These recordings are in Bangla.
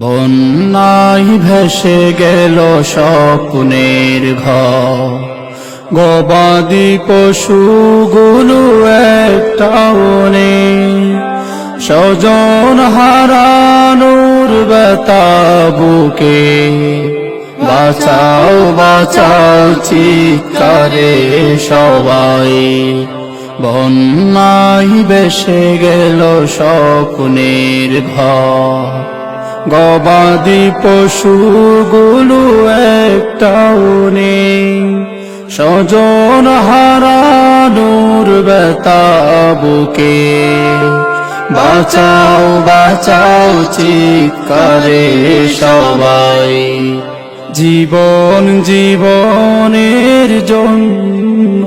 বন্যায় ভেসে গেল স্বপ্নের ঘর। গবাদি পশুগুলো একটাও নেই স্বজন হারানোর বেতা বুকে। বাঁচাও বাঁচাও চিৎকারে সবাই। বন্যায় বেসে গেল স্বপ্নের ঘর। গবাদি পশুগুলো একটাও নেই। স্বজন হারানোর বেতা বুকে। বাঁচাও বাঁচাও চিৎকারে সবাই। জীবন জীবনের জন্য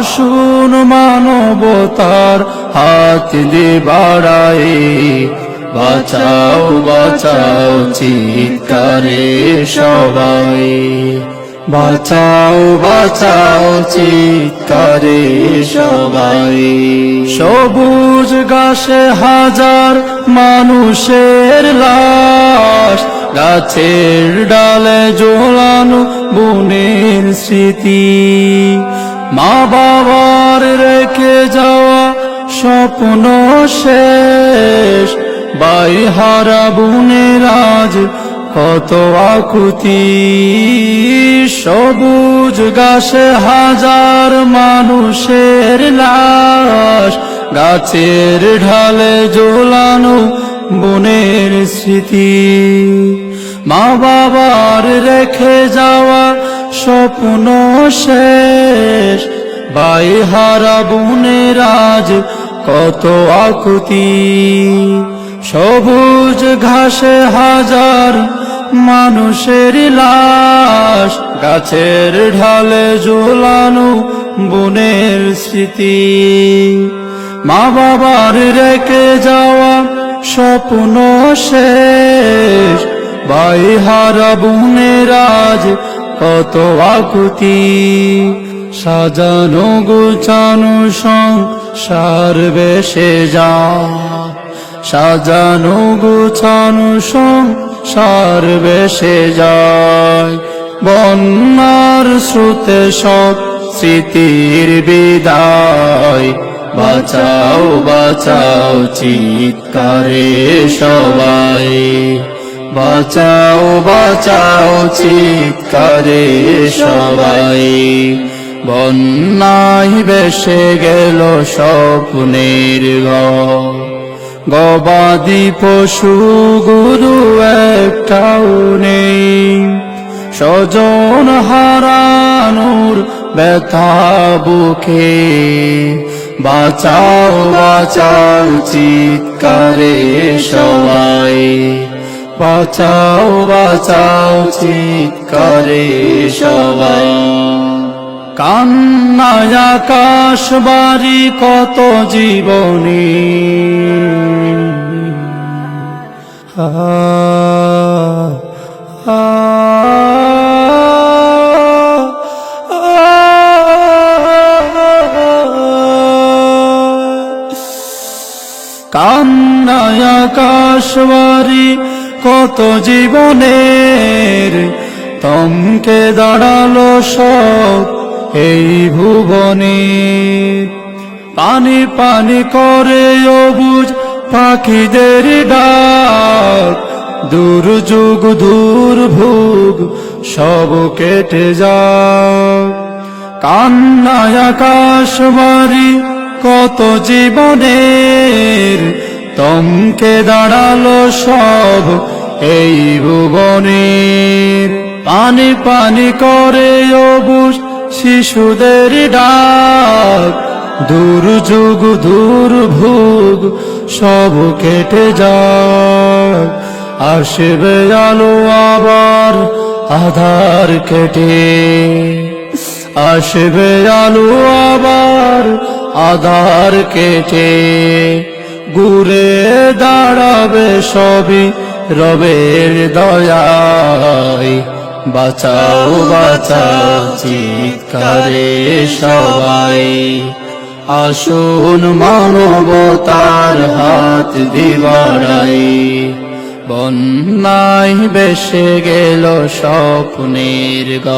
আসুন মানবতার হাত দিয়ে বাড়ায় বাঁচাও বাঁচাও চিৎকারে সবাই। বাঁচাও বাঁচাও চিৎকারে সবাই। সবুজ গাছে হাজার মানুষের লাশ, গাছের ডালে জোলানো বনের স্মৃতি। মা বাবার রেখে যাওয়া স্বপ্ন শেষ। বাই হারা আজ কত আকুতি। সবুজ গাছে হাজার মানুষের লাশ। গাছের ঢালে জোলানো বনের স্মৃতি। মা বাবার রেখে যাওয়া স্বপ্ন শেষ। বাই হারা বুনের আজ কত আকুতি। সবুজ ঘাসে হাজার মানুষের লাশ, গাছের ঢালে ঝোলানো বনের স্মৃতি। মা বাবার রেখে যাওয়া স্বপ্ন শেষ। বাই হারা বুনের আজ কত আকুতি, সাজানো গুছানো সংসার বেসে যা। সাজানো গুছানো সংসার বেসে যায়, বন্যার স্রোতে সব স্মৃতির বিদায়। বাঁচাও বাঁচাও, চিৎকারে সবাই। বাঁচাও বাঁচাও চিৎকারে সবাই। বন্যায় বেসে গেল স্বপ্নের গবাদি পশু, গুরু একটাও নেই। স্বজন হারানোর ব্যথা বুকে। বাঁচাও বাঁচাও চিৎকারে সবাই। বাঁচাও বাঁচাও চিৎকারে সবাই। কান্নায় আকাশ বাড়ি কত জীবনী। কান্নায় আকাশ বাড়ি কত জীবনের তমকে দাঁড়াল সব এই ভুবনে। পানি পানি করে অবুজ পাখিদের ডাক দুর্যোগ দুর্ভোগ সব কেটে যাক কান্নায় আকাশ বাড়ি কত জীবনের তমকে দাঁড়াল সব এই ভুবনের পানি পানি করে অবুজ শিশুদের ডাক। দুর্যোগ দুর্ভোগ সব কেটে যাক। আসবে আলো আবার আধার কেটে। আসবে আলো আবার আধার কেটে। ঘুরে দাঁড়াবে সবই রবের দয়ায় বাঁচাও বাঁচাও চিৎকারে সবাই। আসুন মানবতার হাত দিবারাই বন্যায় বেসে গেল স্বপ্নের গ